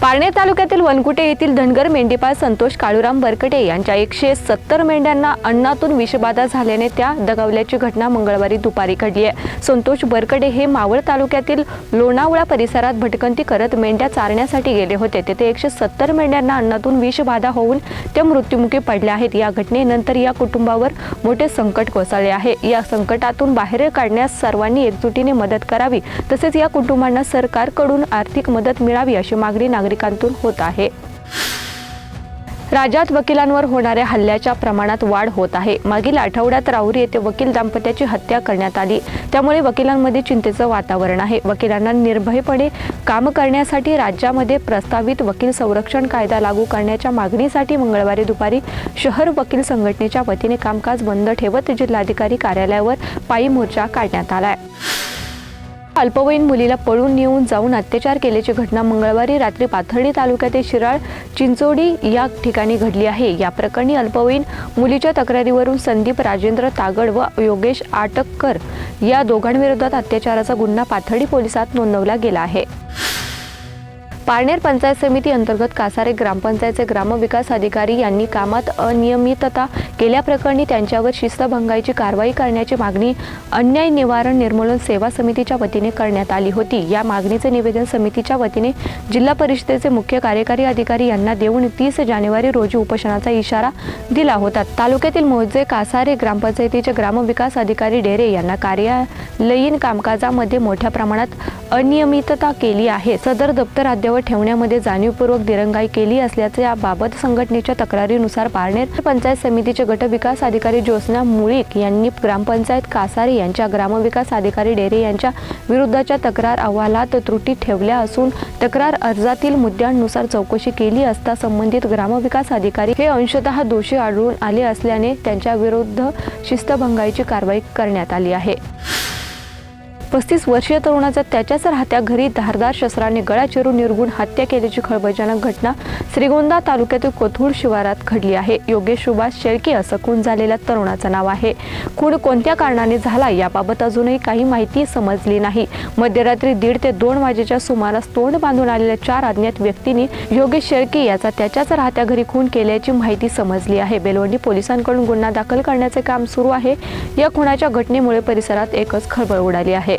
पारनेर तालुक्यातील वनकुटे येथील धनगर मेंढीपाळ संतोष काळूराम बरकटे यांच्या एकशे सत्तर मेंढ्यांना अन्नातून विषबाधा झाल्याने त्या दगावल्याची घटना मंगळवारी दुपारी घडली आहे. संतोष बरकटे हे मावळ तालुक्यातील लोणावळा परिसरात भटकंती करत मेंढ्या चारण्यासाठी गेले होते. तेथे एकशे सत्तर मेंढ्यांना अन्नातून विषबाधा होऊन त्या मृत्युमुखी पडल्या आहेत. या घटनेनंतर या कुटुंबावर मोठे संकट कोसळले आहे. या संकटातून बाहेर काढण्यास सर्वांनी एकजुटीने मदत करावी तसेच या कुटुंबांना सरकारकडून आर्थिक मदत मिळावी अशी मागणी नागरिकांतून होत आहे. राज्यात वकिलांवर होणाऱ्या हल्ल्याच्या प्रमाणात वाढ होत आहे. मागील आठवड्यात राहुरी येथे वकील दाम्पत्याची हत्या करण्यात आली. त्यामुळे वकिलांमध्ये चिंतेचं वातावरण आहे. वकिलांना निर्भयपणे काम करण्यासाठी राज्यामध्ये प्रस्तावित वकील संरक्षण कायदा लागू करण्याच्या मागणीसाठी मंगळवारी दुपारी शहर वकील संघटनेच्या वतीने कामकाज बंद ठेवत जिल्हाधिकारी कार्यालयावर पायी मोर्चा काढण्यात आलाय. अल्पवयीन मुलीला पळून नेऊन जाऊन अत्याचार केल्याची घटना मंगळवारी रात्री पाथर्डी तालुक्यातील शिराळ चिंचोडी या ठिकाणी घडली आहे. या प्रकरणी अल्पवयीन मुलीच्या तक्रारीवरून संदीप राजेंद्र तागड व योगेश आटककर या दोघांविरोधात अत्याचाराचा गुन्हा पाथर्डी पोलिसात नोंदवला गेला आहे. पारनेर पंचायत समिती अंतर्गत कासारे ग्रामपंचायतचे ग्रामविकास अधिकारी यांनी कामात अनियमितता केल्याप्रकरणी त्यांच्यावर शिस्तभंगाची कारवाई करण्याची मागणी अन्याय निवारण निर्मूलन सेवा समितीच्या वतीने करण्यात आली होती. या मागणीचे निवेदन समितीच्या वतीने जिल्हा परिषदेचे मुख्य कार्यकारी अधिकारी यांना देऊन तीस जानेवारी रोजी उपोषणाचा इशारा दिला होता. तालुक्यातील मोजे कासारे ग्रामपंचायतीचे ग्रामविकास अधिकारी डेरे यांना कार्यालयीन कामकाजामध्ये मोठ्या प्रमाणात अनियमितता केली आहे. सदर दप्तर अद्यावत ठेवण्यामध्ये जाणीवपूर्वक दिरंगाई केली असल्याचे याबाबत संघटनेच्या तक्रारीनुसार पारनेर पंचायत समितीचे गटविकास अधिकारी ज्योत्स्ना मुळीक यांनी ग्रामपंचायत कासारे यांच्या ग्रामविकास अधिकारी डेरे यांच्या विरुद्धच्या तक्रार अहवालात त्रुटी ठेवल्या असून तक्रार अर्जातील मुद्द्यांनुसार चौकशी केली असता संबंधित ग्रामविकास अधिकारी हे अंशतः दोषी आढळून आले असल्याने त्यांच्या विरुद्ध शिस्तभंगाची कारवाई करण्यात आली आहे. पस्तीस वर्षीय तरुणाचा त्याच्याच राहत्या घरी धारदार शस्त्राने गळा चिरून निर्गुण हत्या केल्याची खळबळजनक घटना श्रीगोंदा तालुक्यातील कोथरूड शिवारात घडली आहे. योगेश सुभाष शेळके असं खून झालेल्या तरुणाचं नाव आहे. खून कोणत्या कारणाने झाला याबाबत अजूनही काही माहिती समजली नाही. मध्यरात्री दीड ते दोन वाजेच्या सुमारास तोंड बांधून आलेल्या चार अज्ञात व्यक्तींनी योगेश शेळके याचा त्याच्याच राहत्या घरी खून केल्याची माहिती समजली आहे. बेलवंडी पोलिसांकडून गुन्हा दाखल करण्याचे काम सुरू आहे. या खुनाच्या घटनेमुळे परिसरात एकच खळबळ उडाली आहे.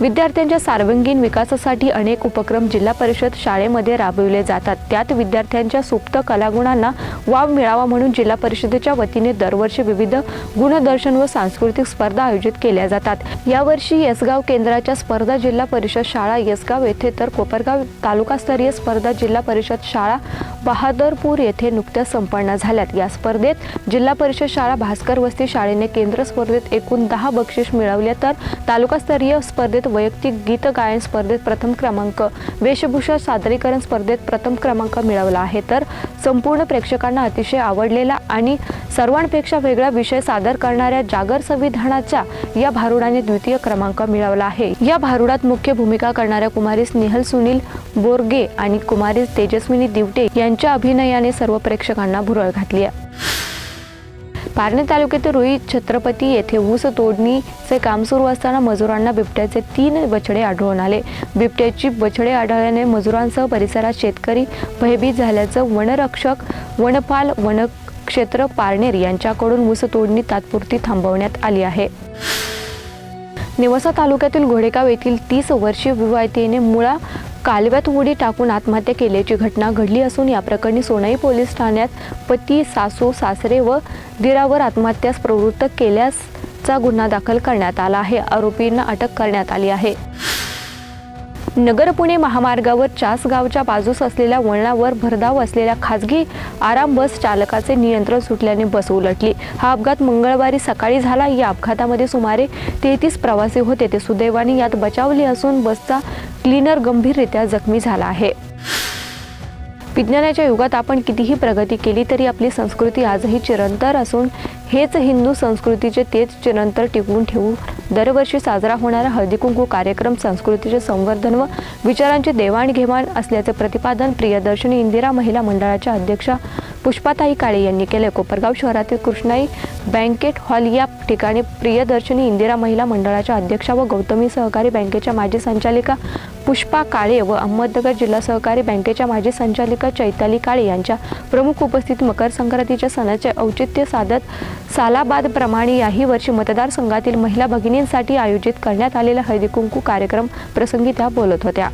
विद्यार्थ्यांच्या सार्वंगीण विकासासाठी अनेक उपक्रम जिल्हा परिषद शाळेमध्ये राबविले जातात. त्यात विद्यार्थ्यांच्या सुप्त कलागुणांना वाव मिळावा म्हणून जिल्हा परिषदेच्या वतीने दरवर्षी विविध गुणदर्शन व सांस्कृतिक स्पर्धा आयोजित केल्या जातात. यावर्षी येसगाव केंद्राच्या स्पर्धा जिल्हा परिषद शाळा येसगाव येथे तर कोपरगाव तालुकास्तरीय स्पर्धा जिल्हा परिषद शाळा बहादरपूर येथे नुकत्याच संपन्न झाल्यात. या स्पर्धेत जिल्हा परिषद शाळा भास्कर वस्ती शाळेने केंद्र स्पर्धेत एकूण दहा बक्षीस मिळवले तर तालुकास्तरीय स्पर्धेत वैयक्तिक गीत गायन स्पर्धेत प्रथम क्रमांक वेशभूषा सादरीकरण स्पर्धेत प्रथम क्रमांक मिळवला आहे. तर संपूर्ण प्रेक्षकांना अतिशय आवडलेला आणि सर्वांपेक्षा वेगळा विषय सादर करणाऱ्या जागर संविधानाच्या या भारुडाने द्वितीय क्रमांक मिळवला आहे. या भारुडात मुख्य भूमिका करणाऱ्या कुमारी स्नेहल सुनील बोरगे आणि कुमारी तेजस्विनी दिवटे त्यांच्या अभिनयाने सर्व प्रेक्षकांना भुरळ घातली आहे. पारणे तालुक्यातील रुई छत्रपती येथे ऊस तोडणीचे काम सुरू असताना मजुरांना बिबट्याचे तीन बछडे आढळून आले. बिबट्याची बछडे आढळल्याने मजुरांसह परिसरात शेतकरी भयभीत झाल्याचं वनरक्षक वनपाल वनक्षेत्र पारनेर यांच्याकडून ऊस तोडणी तात्पुरती थांबवण्यात आली आहे. निवसा तालुक्यातील घोडेगाव येथील तीस वर्षीय विवाहितेने मुळा कालव्यात उडी टाकून आत्महत्या केल्याची घटना घडली असून या प्रकरणी सोनाई पोलीस ठाण्यात पती सासू सासरे व दिरावर आत्महत्यास प्रवृत्त केल्याचा गुन्हा दाखल करण्यात आला आहे. आरोपींना अटक करण्यात आली आहे. नगर पुणे महामार्गावर चासगावच्या बाजूस असलेल्या वळणावर भरधाव असलेल्या खासगी आराम बस चालकाचे नियंत्रण सुटल्याने बस उलटली. हा अपघात मंगळवारी सकाळी झाला. या अपघातामध्ये सुमारे तेहतीस प्रवासी होते. ते सुदैवाने यात बचावले असून बसचा क्लीनर गंभीररित्या जखमी झाला आहे. विज्ञानाच्या युगात आपण कितीही प्रगती केली तरी आपली संस्कृती आजही चिरंतर असून हेच हिंदू संस्कृतीचे तेच चिरंतर टिकवून ठेवू दरवर्षी साजरा होणारा हळदीकुंकू कार्यक्रम संस्कृतीचे संवर्धन व विचारांची देवाणघेवाण असल्याचे प्रतिपादन प्रियदर्शनी इंदिरा महिला मंडळाच्या अध्यक्षा पुष्पाताई काळे यांनी केले. कोपरगाव शहरातील कृष्णाई बँकेट हॉल या ठिकाणी प्रियदर्शनी इंदिरा महिला मंडळाच्या अध्यक्षा व गौतमी सहकारी बँकेच्या माजी संचालिका पुष्पा काळे व अहमदनगर जिल्हा सहकारी बँकेच्या माजी संचालिका चैताली काळे यांच्या प्रमुख उपस्थित मकर संक्रांतीच्या सणाचे औचित्य साधत सालाबाद प्रमाणे याही वर्षी मतदारसंघातील महिला भगिनींसाठी आयोजित करण्यात आलेला हळदीकुंकू कार्यक्रम प्रसंगी त्या बोलत होत्या.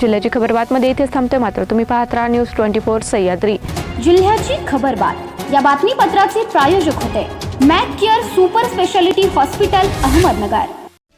जिल्ह्याची खबर बातमध्ये इथेच थांबते मात्र तुम्ही पाहत राहा न्यूज ट्वेंटी फोर सह्याद्री. जिल्ह्याची खबर बात. या बातमीपत्राचे प्रायोजक होते. Mac Care super speciality hospital Ahmednagar.